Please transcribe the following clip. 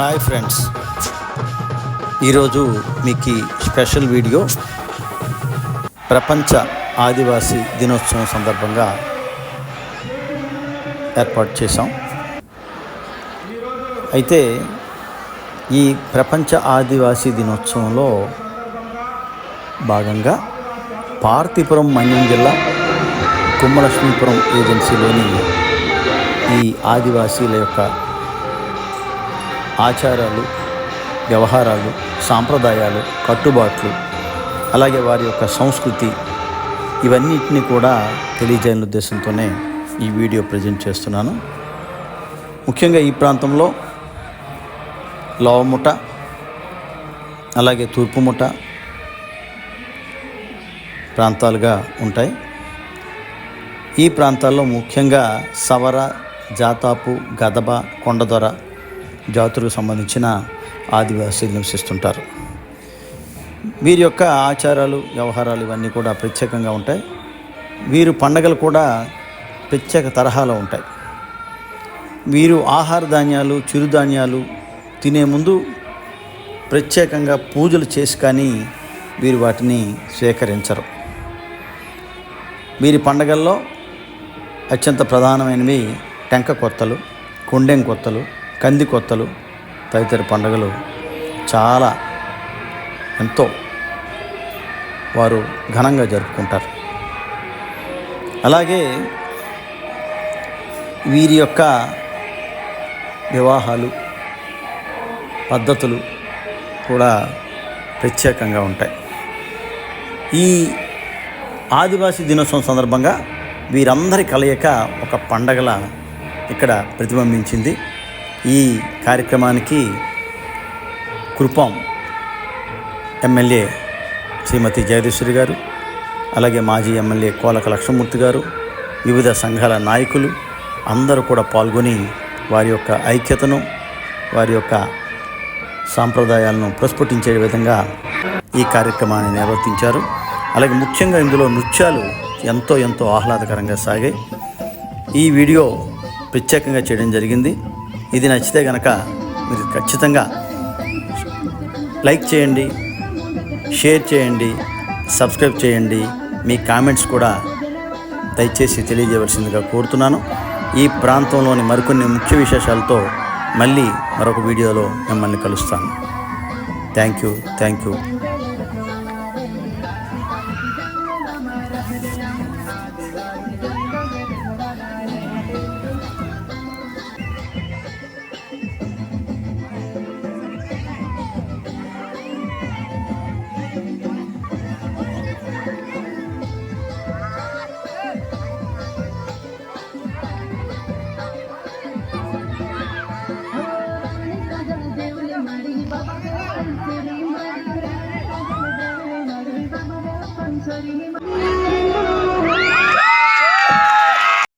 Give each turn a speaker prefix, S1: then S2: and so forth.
S1: Hi friends ఈరోజు మీకు ఈ స్పెషల్ వీడియో ప్రపంచ ఆదివాసీ దినోత్సవం సందర్భంగా ఏర్పాటు చేశాం. అయితే ఈ ప్రపంచ ఆదివాసీ దినోత్సవంలో భాగంగా పార్తీపురం మన్యం జిల్లా కుమ్మలక్ష్మీపురం ఏజెన్సీలోని ఈ ఆదివాసీల యొక్క ఆచారాలు వ్యవహారాలు సాంప్రదాయాలు కట్టుబాట్లు అలాగే వారి యొక్క సంస్కృతి ఇవన్నిటిని కూడా తెలియజేయని ఉద్దేశంతోనే ఈ వీడియో ప్రజెంట్ చేస్తున్నాను. ముఖ్యంగా ఈ ప్రాంతంలో లోవముట అలాగే తూర్పుముట ప్రాంతాలుగా ఉంటాయి. ఈ ప్రాంతాల్లో ముఖ్యంగా సవర జాతాపు గదబ కొండదొర జాతులకు సంబంధించిన ఆదివాసీలు నివసిస్తుంటారు వీరి యొక్క ఆచారాలు వ్యవహారాలు ఇవన్నీ కూడా ప్రత్యేకంగా ఉంటాయి. వీరు పండగలు కూడా ప్రత్యేక తరహాలో ఉంటాయి. వీరు ఆహార ధాన్యాలు చిరుధాన్యాలు తినే ముందు ప్రత్యేకంగా పూజలు చేసి కానీ వీరు వాటిని స్వీకరించరు. వీరి పండగల్లో అత్యంత ప్రధానమైనవి టెంక కొత్తలు కొండెం కొత్తలు కంది కొత్తలు తదితర పండుగలు చాలా ఎంతో వారు ఘనంగా జరుపుకుంటారు. అలాగే వీరి యొక్క వివాహాలు పద్ధతులు కూడా ప్రత్యేకంగా ఉంటాయి. ఈ ఆదివాసీ దినోత్సవం సందర్భంగా వీరందరి కలయిక ఒక పండగల ఇక్కడ ప్రతిబింబించింది. ఈ కార్యక్రమానికి కృపం ఎమ్మెల్యే శ్రీమతి జగదీశ్వరి గారు అలాగే మాజీ ఎమ్మెల్యే కోలక లక్ష్మమూర్తి గారు వివిధ సంఘాల నాయకులు అందరూ కూడా పాల్గొని వారి యొక్క ఐక్యతను వారి యొక్క సాంప్రదాయాలను ప్రస్ఫుటించే విధంగా ఈ కార్యక్రమాన్ని నిర్వర్తించారు. అలాగే ముఖ్యంగా ఇందులో నృత్యాలు ఎంతో ఎంతో ఆహ్లాదకరంగా సాగాయి. ఈ వీడియో ప్రత్యేకంగా చేయడం జరిగింది. ఇది నచ్చితే కనుక మీరు ఖచ్చితంగా లైక్ చేయండి షేర్ చేయండి సబ్స్క్రైబ్ చేయండి. మీ కామెంట్స్ కూడా దయచేసి తెలియజేయవలసిందిగా కోరుతున్నాను. ఈ ప్రాంతంలోని మరికొన్ని ముఖ్య విశేషాలతో మళ్ళీ మరొక వీడియోలో మిమ్మల్ని కలుస్తాను. Thank you thank you.
S2: Segini,